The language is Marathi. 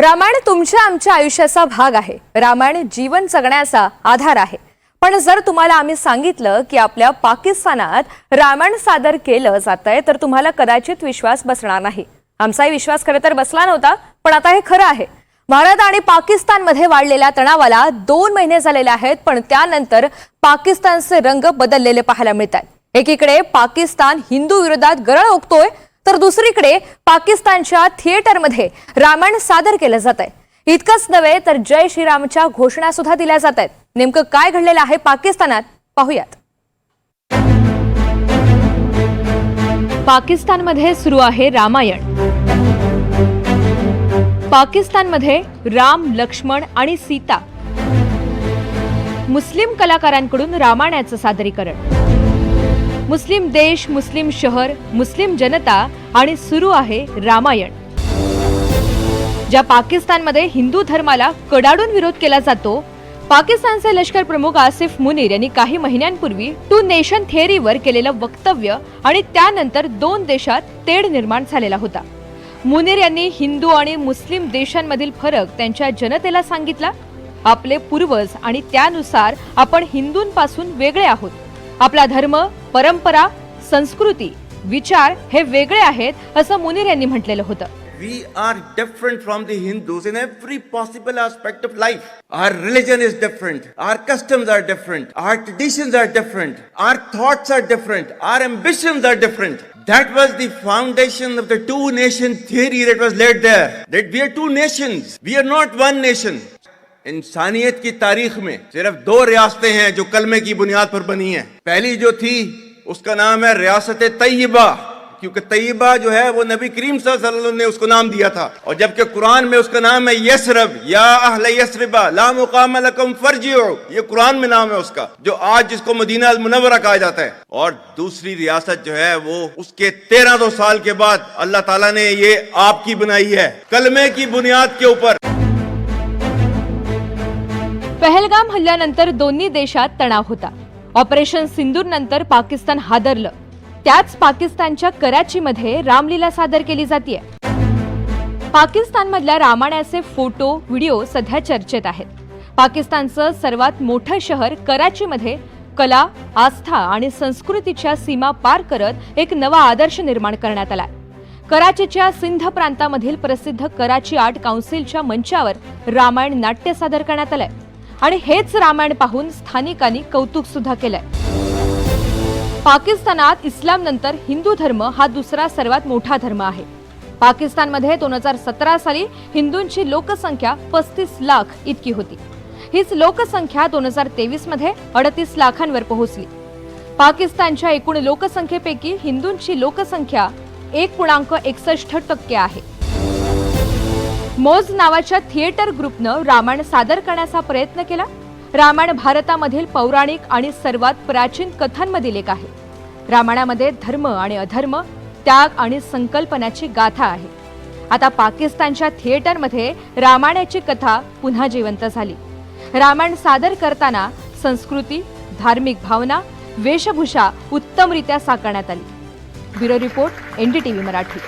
रामायण तुमच्या आमच्या आयुष्याचा भाग आहे. रामायण जीवन जगण्याचा आधार आहे. पण जर तुम्हाला आम्ही सांगितलं की आपल्या पाकिस्तानात रामायण सादर केलं जातंय तर तुम्हाला कदाचित विश्वास बसणार नाही. आमचाही विश्वास खरं तर बसला नव्हता पण आता हे खरं आहे. भारत आणि पाकिस्तानमध्ये वाढलेल्या तणावाला दोन महिने झालेले आहेत पण त्यानंतर पाकिस्तानचे रंग बदललेले पाहायला मिळतात एकीकडे पाकिस्तान हिंदू विरोधात गरळ ओकतोय तर दुसरीकडे पाकिस्तानच्या थिएटरमध्ये रामायण सादर केलं जात आहे इतकंच नव्हे तर जय श्रीरामच्या घोषणा सुद्धा दिल्या जात आहेत नेमकं काय घडलेलं आहे पाकिस्तानात? पाहूयात. पाकिस्तानमध्ये सुरू आहे रामायण. पाकिस्तानमध्ये राम लक्ष्मण आणि सीता. मुस्लिम कलाकारांकडून रामायणाचं सादरीकरण. मुस्लिम देश मुस्लिम शहर मुस्लिम जनता आणि सुरू आहे रामायण. ज्या पाकिस्तानमध्ये हिंदू धर्माला कडाडून विरोध केला जातो पाकिस्तानचे लष्कर प्रमुख आसिफ मुनीर यांनी काही महिन्यांपूर्वी टू नेशन थिअरीवर केलेलं वक्तव्य आणि त्यानंतर दोन देशात तेढ निर्माण झालेला होता. मुनीर यांनी हिंदू आणि मुस्लिम देशांमधील फरक त्यांच्या जनतेला सांगितला. आपले पूर्वज आणि त्यानुसार आपण हिंदूंपासून वेगळे आहोत. आपला धर्म परंपरा संस्कृती विचार हे वेगळे आहेत असं मुनीर यांनी म्हटलेलं होतं We are different from the Hindus in every possible aspect of life. Our religion is different. Our customs are different. Our traditions are different. Our thoughts are different. Our ambitions are different. That was the foundation of the two nation theory that was laid there. That we are two nations. We are not one nation. انسانیت کی تاریخ میں صرف دو ریاستیں ہیں جو کلمے کی بنیاد پر بنی ہیں۔ پہلی جو تھی، اس کا نام ہے ریاست طیبہ، کیونکہ طیبہ جو ہے، وہ نبی کریم صلی اللہ علیہ وسلم نے اس کو نام دیا تھا۔ اور جبکہ قرآن میں اس کا نام ہے یسرب، یا اہل یسربا لا مقام لکم فرجیو یہ قرآن میں نام ہے اس کا، جو آج جس کو مدینہ المنورہ کہا جاتا ہے۔ اور دوسری ریاست جو ہے، وہ اس کے تیرہ دو سال کے بعد اللہ تعالیٰ نے یہ آپ کی بنائی ہے۔ کلمے کی بنیاد کے اوپر۔ Pahalgam हल्ल्यानंतर दोन्ही देशात तणाव होता. ऑपरेशन सिंदूर नंतर पाकिस्तान हादरलं. त्याच पाकिस्तानच्या कराचीमध्ये रामलीला सादर केली जाते पाकिस्तानमधल्या रामायणाचे फोटो व्हिडिओ सध्या चर्चेत आहेत. पाकिस्तानचं सर्वात मोठं शहर कराचीमध्ये कला आस्था आणि संस्कृतीच्या सीमा पार करत एक नवा आदर्श निर्माण करण्यात आला कराचीच्या सिंध प्रांतामधील प्रसिद्ध कराची आर्ट काउन्सिलच्या मंचावर रामायण नाट्य सादर करण्यात आलंय. आणि हेच रामायण पाहून स्थानिकांनी कौतुक सुद्धा केलंय. पाकिस्तानात इस्लाम नंतर हिंदू धर्म हा दुसरा सर्वात मोठा धर्म आहे. पाकिस्तानमध्ये दोन हजार सतरा साली हिंदूंची लोकसंख्या पस्तीस लाख इतकी होती. हीच लोकसंख्या दोन हजार तेवीसमध्ये अडतीस लाखांवर पोहोचली. पाकिस्तानच्या एकूण लोकसंख्येपैकी हिंदूंची लोकसंख्या एक पूर्णांक एकसष्ट टक्के आहे. मोज नावाच्या थिएटर ग्रुपनं रामायण सादर करण्याचा प्रयत्न केला. रामायण भारतामधील पौराणिक आणि सर्वात प्राचीन कथांमधील एक आहे. रामायणामध्ये धर्म आणि अधर्म त्याग आणि संकल्पनाची गाथा आहे. आता पाकिस्तानच्या थिएटरमध्ये रामायणाची कथा पुन्हा जिवंत झाली. रामायण सादर करताना संस्कृती धार्मिक भावना वेशभूषा उत्तमरित्या साकारण्यात आली. Bureau report NDTV Marathi.